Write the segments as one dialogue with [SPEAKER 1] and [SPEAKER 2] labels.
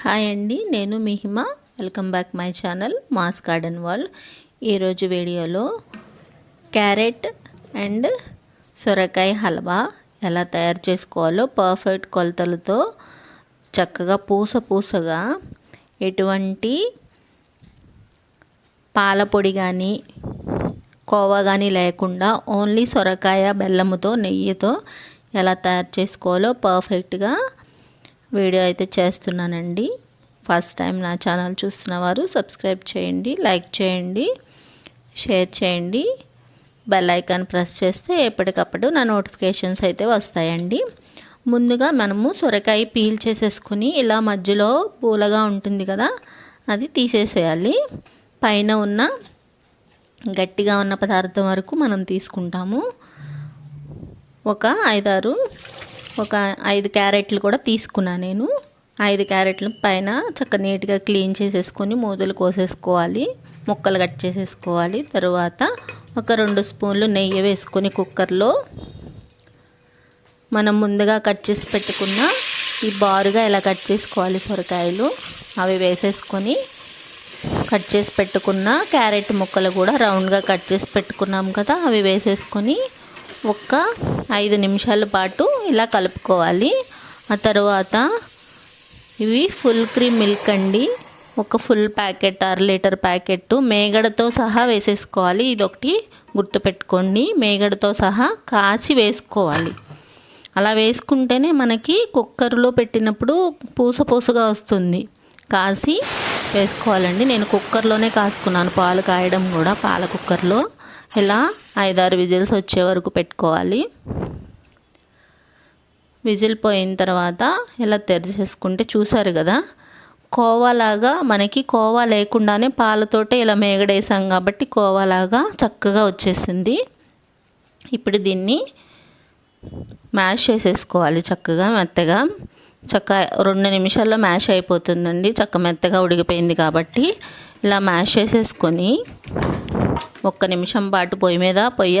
[SPEAKER 1] Hi అండి నేను Mihima. Welcome back my channel mass garden world ఈరోజు వీడియోలో క్యారెట్ అండ్ సొరకాయ హల్వా ఎలా తయారు చేసుకోవాలో పర్ఫెక్ట్ కొలతలతో చక్కగా పూస పూసగా ఎటువంటి పాలపొడి కానీ కోవా కానీ లేకుండా ఓన్లీ సొరకాయ బెల్లముతో నెయ్యితో ఎలా తయారు చేసుకోవాలో పర్ఫెక్ట్గా వీడియో అయితే చేస్తున్నానండి. ఫస్ట్ టైం నా ఛానల్ చూస్తున్న వారు సబ్స్క్రైబ్ చేయండి లైక్ చేయండి షేర్ చేయండి. బెల్ ఐకాన్ ప్రెస్ చేస్తే ఎప్పటికప్పుడు నా నోటిఫికేషన్స్ అయితే వస్తాయండి. ముందుగా మనము సొరకాయ పీల్ చేసేసుకుని ఇలా మధ్యలో పూలగా ఉంటుంది కదా అది తీసేసేయాలి. పైన ఉన్న గట్టిగా ఉన్న పదార్థం వరకు మనం తీసుకుంటాము. ఒక ఐదారు ఒక ఐదు క్యారెట్లు కూడా తీసుకున్నా నేను. ఐదు క్యారెట్లు పైన చక్క నీట్గా క్లీన్ చేసేసుకొని మూతలు కోసేసుకోవాలి. ముక్కలు కట్ చేసేసుకోవాలి. తరువాత ఒక రెండు స్పూన్లు నెయ్యి వేసుకొని కుక్కర్లో మనం ముందుగా కట్ చేసి పెట్టుకున్న ఈ బారుగా ఇలా కట్ చేసుకోవాలి సొరకాయలు అవి వేసేసుకొని కట్ చేసి పెట్టుకున్న క్యారెట్ ముక్కలు కూడా రౌండ్గా కట్ చేసి పెట్టుకున్నాం కదా అవి వేసేసుకొని ఒక్క ఐదు నిమిషాల పాటు ఇలా కలుపుకోవాలి. ఆ తర్వాత ఇవి ఫుల్ క్రీమ్ మిల్క్ అండి. ఒక ఫుల్ ప్యాకెట్ అర లీటర్ ప్యాకెట్ మేగడతో సహా వేసేసుకోవాలి. ఇదొకటి గుర్తుపెట్టుకోండి మేగడతో సహా కాచి వేసుకోవాలి. అలా వేసుకుంటేనే మనకి కుక్కర్లో పెట్టినప్పుడు పూస పూసగా వస్తుంది. కాసి వేసుకోవాలండి. నేను కుక్కర్లోనే కాసుకున్నాను. పాలు కాయడం కూడా పాల కుక్కర్లో. ఇలా ఐదారు విజిల్స్ వచ్చే వరకు పెట్టుకోవాలి. విజిల్ పోయిన తర్వాత ఇలా తెరిచేసుకుంటే చూసారు కదా? కోవాలాగా మనకి కోవా లేకుండానే పాలతోటే ఇలా మేగడేసాం కాబట్టి కోవాలాగా చక్కగా వచ్చేసింది. ఇప్పుడు దీన్ని మ్యాష్ చేసేసుకోవాలి చక్కగా మెత్తగా. చక్క రెండు నిమిషాల్లో మ్యాష్ అయిపోతుందండి. చక్క మెత్తగా ఉడికిపోయింది కాబట్టి ఇలా మ్యాష్ చేసేసుకొని ఒక్క నిమిషం పాటు పొయ్యి మీద పొయ్య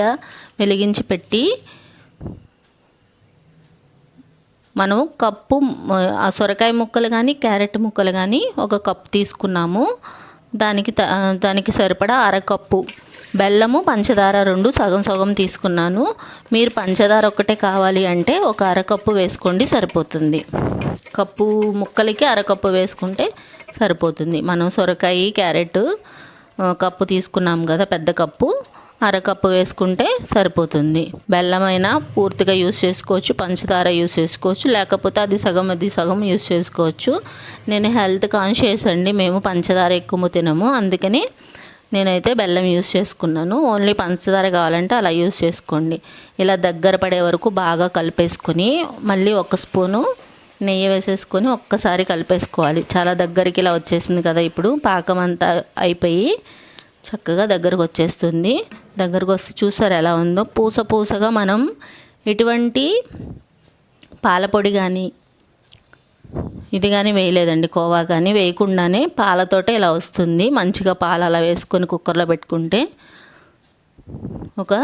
[SPEAKER 1] వెలిగించి పెట్టి మనం కప్పు ఆ సొరకాయ ముక్కలు కానీ క్యారెట్ ముక్కలు కానీ ఒక కప్పు తీసుకున్నాము. దానికి దానికి సరిపడా అరకప్పు. బెల్లము పంచదార రెండు సగం సగం తీసుకున్నాను. మీరు పంచదార ఒక్కటే కావాలి అంటే ఒక అరకప్పు వేసుకోండి సరిపోతుంది. కప్పు ముక్కలకి అరకప్పు వేసుకుంటే సరిపోతుంది. మనం సొరకాయ క్యారెట్ కప్పు తీసుకున్నాం కదా పెద్ద కప్పు. అరకప్పు వేసుకుంటే సరిపోతుంది. బెల్లమైనా పూర్తిగా యూస్ చేసుకోవచ్చు పంచదార యూస్ చేసుకోవచ్చు లేకపోతే అది సగం అది సగం యూస్ చేసుకోవచ్చు. నేను హెల్త్ కాన్షియస్ అండి మేము పంచదార ఎక్కువ తినము. అందుకని నేనైతే బెల్లం యూస్ చేసుకున్నాను. ఓన్లీ పంచదార కావాలంటే అలా యూస్ చేసుకోండి. ఇలా దగ్గర పడే వరకు బాగా కలిపేసుకొని మళ్ళీ ఒక స్పూను నెయ్యి వేసేసుకొని ఒక్కసారి కలిపేసుకోవాలి. చాలా దగ్గరికి ఇలా వచ్చేసింది కదా ఇప్పుడు. పాకం అంతా అయిపోయి చక్కగా దగ్గరకు వచ్చేస్తుంది దగ్గరకు వస్తే చూసారు ఎలా ఉందో. పూస పూసగా మనం ఎటువంటి పాలపొడి కానీ ఇది కానీ వేయలేదండి. కోవా కానీ వేయకుండానే పాలతోటే ఇలా వస్తుంది. మంచిగా పాలు అలా వేసుకొని కుక్కర్లో పెట్టుకుంటే ఒక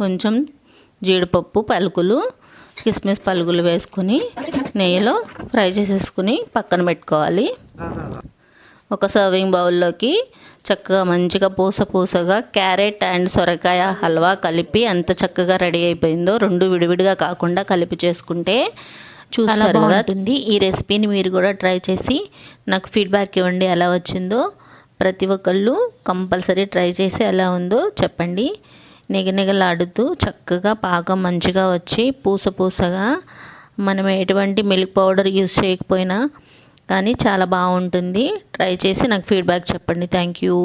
[SPEAKER 1] కొంచెం జీడిపప్పు పలుకులు కిస్మిస్ పలుకులు వేసుకొని నెయ్యిలో ఫ్రై చేసేసుకుని పక్కన పెట్టుకోవాలి. ఒక సర్వింగ్ బౌల్లోకి చక్కగా మంచిగా పూస పూసగా క్యారెట్ అండ్ సొరకాయ హల్వా కలిపి ఎంత చక్కగా రెడీ అయిపోయిందో రెండు విడివిడిగా కాకుండా కలిపి చేసుకుంటే చూసారు కదా. ఈ రెసిపీని మీరు కూడా ట్రై చేసి నాకు ఫీడ్బ్యాక్ ఇవ్వండి ఎలా వచ్చిందో. ప్రతి ఒక్కళ్ళు కంపల్సరీ ట్రై చేసి ఎలా ఉందో చెప్పండి. నిగనిగలాడుతూ చక్కగా పాకం మంచిగా వచ్చి పూస పూసగా మనం ఎటువంటి మిల్క్ పౌడర్ యూస్ చేయకపోయినా కానీ చాలా బాగుంటుంది. ట్రై చేసి నాకు ఫీడ్బ్యాక్ చెప్పండి. Thank you